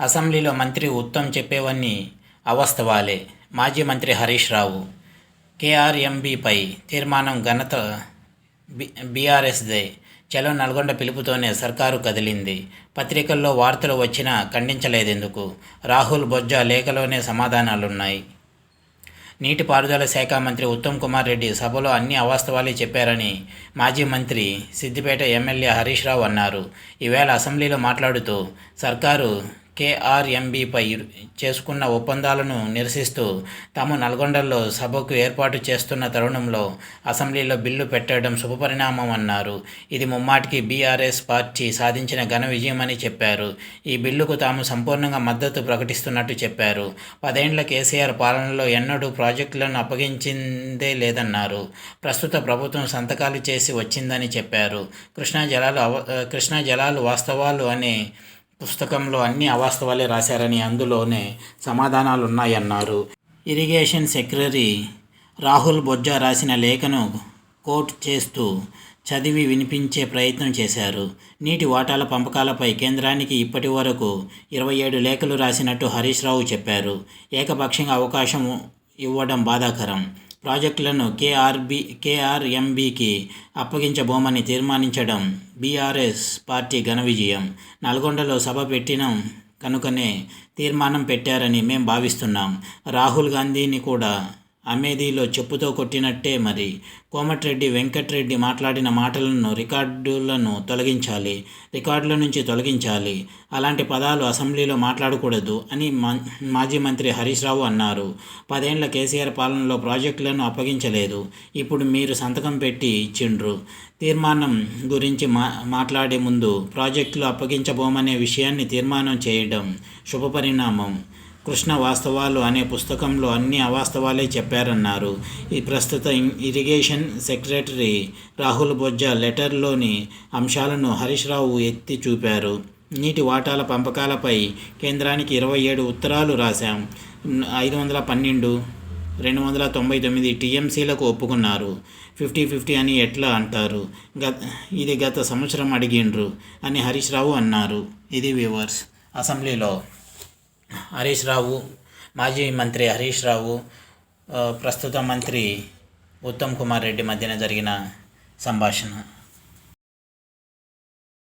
అసెంబ్లీలో మంత్రి ఉత్తమ్ చెప్పేవన్నీ అవాస్తవాలే మాజీ మంత్రి హరీష్ రావు. కేఆర్ఎంబీపై తీర్మానం ఘనత బి బీఆర్ఎస్దే. చలో నల్గొండ పిలుపుతోనే సర్కారు కదిలింది. పత్రికల్లో వార్తలు వచ్చినా ఖండించలేదెందుకు? రాహుల్ బొజ్జా లేఖలోనే సమాధానాలున్నాయి. నీటిపారుదల శాఖ మంత్రి ఉత్తమ్ కుమార్ రెడ్డి సభలో అన్ని అవాస్తవాలే చెప్పారని మాజీ మంత్రి సిద్దిపేట ఎమ్మెల్యే హరీష్ రావు అన్నారు. ఈవేళ అసెంబ్లీలో మాట్లాడుతూ సర్కారు కేఆర్ఎంబీపై చేసుకున్న ఒప్పందాలను నిరసిస్తూ తాము నల్గొండలో సభకు ఏర్పాటు చేస్తున్న తరుణంలో అసెంబ్లీలో బిల్లు పెట్టడం శుభపరిణామం అన్నారు. ఇది ముమ్మాటికి బీఆర్ఎస్ పార్టీ సాధించిన ఘన విజయమని చెప్పారు. ఈ బిల్లుకు తాము సంపూర్ణంగా మద్దతు ప్రకటిస్తున్నట్టు చెప్పారు. పదేండ్ల కేసీఆర్ పాలనలో ఎన్నడూ ప్రాజెక్టులను అప్పగించిందే లేదన్నారు. ప్రస్తుత ప్రభుత్వం సంతకాలు చేసి వచ్చిందని చెప్పారు. కృష్ణా జలాలు అవ కృష్ణా జలాలు వాస్తవాలు అనే పుస్తకంలో అన్ని అవాస్తవాలే రాశారని అందులోనే సమాధానాలు ఉన్నాయన్నారు ఇరిగేషన్ సెక్రటరీ రాహుల్ బొజ్జా రాసిన లేఖను కోట్ చేస్తూ చదివి వినిపించే ప్రయత్నం చేశారు. నీటి వాటాల పంపకాలపై కేంద్రానికి ఇప్పటి వరకు ఇరవై ఏడు లేఖలు రాసినట్టు హరీష్ రావు చెప్పారు. ఏకపక్షంగా అవకాశం ఇవ్వడం బాధాకరం. ప్రాజెక్టులను కేఆర్బి కేఆర్ఎంబికి అప్పగించబోమని తీర్మానించడం బీఆర్ఎస్ పార్టీ ఘన విజయం. నల్గొండలో సభ పెట్టినం కనుకనే తీర్మానం పెట్టారని మేము భావిస్తున్నాం. రాహుల్ గాంధీని కూడా అమేధీలో చెప్పుతో కొట్టినట్టే మరి. కోమటిరెడ్డి వెంకట్రెడ్డి మాట్లాడిన మాటలను రికార్డులను తొలగించాలి. రికార్డుల నుంచి తొలగించాలి. అలాంటి పదాలు అసెంబ్లీలో మాట్లాడకూడదు అని మాజీ మంత్రి హరీష్ రావు అన్నారు. పదేండ్ల కేసీఆర్ పాలనలో ప్రాజెక్టులను అప్పగించలేదు. ఇప్పుడు మీరు సంతకం పెట్టి ఇచ్చిండ్రు. తీర్మానం గురించి మా మాట్లాడే ముందు ప్రాజెక్టులు అప్పగించబోమనే విషయాన్ని తీర్మానం చేయడం శుభపరిణామం. కృష్ణ వాస్తవాలు అనే పుస్తకంలో అన్ని అవాస్తవాలే చెప్పారన్నారు. ఈ ప్రస్తుత ఇరిగేషన్ సెక్రటరీ రాహుల్ బొజ్జా లెటర్లోని అంశాలను హరీష్ రావు ఎత్తి చూపారు. నీటి వాటాల పంపకాలపై కేంద్రానికి ఇరవై ఏడు ఉత్తరాలు రాశాం. ఐదు వందల పన్నెండు రెండు వందల తొంభై తొమ్మిది టీఎంసీలకు ఒప్పుకున్నారు. ఫిఫ్టీ ఫిఫ్టీ అని ఎట్లా అంటారు? గత ఇది గత సంవత్సరం అడిగిండ్రు అని హరీష్ రావు అన్నారు. ఇది వ్యూవర్స్ అసెంబ్లీలో హరీష్ రావు మాజీ మంత్రి హరీష్ రావు ప్రస్తుత మంత్రి ఉత్తమ్ కుమార్ రెడ్డి మధ్యన జరిగిన సంభాషణ.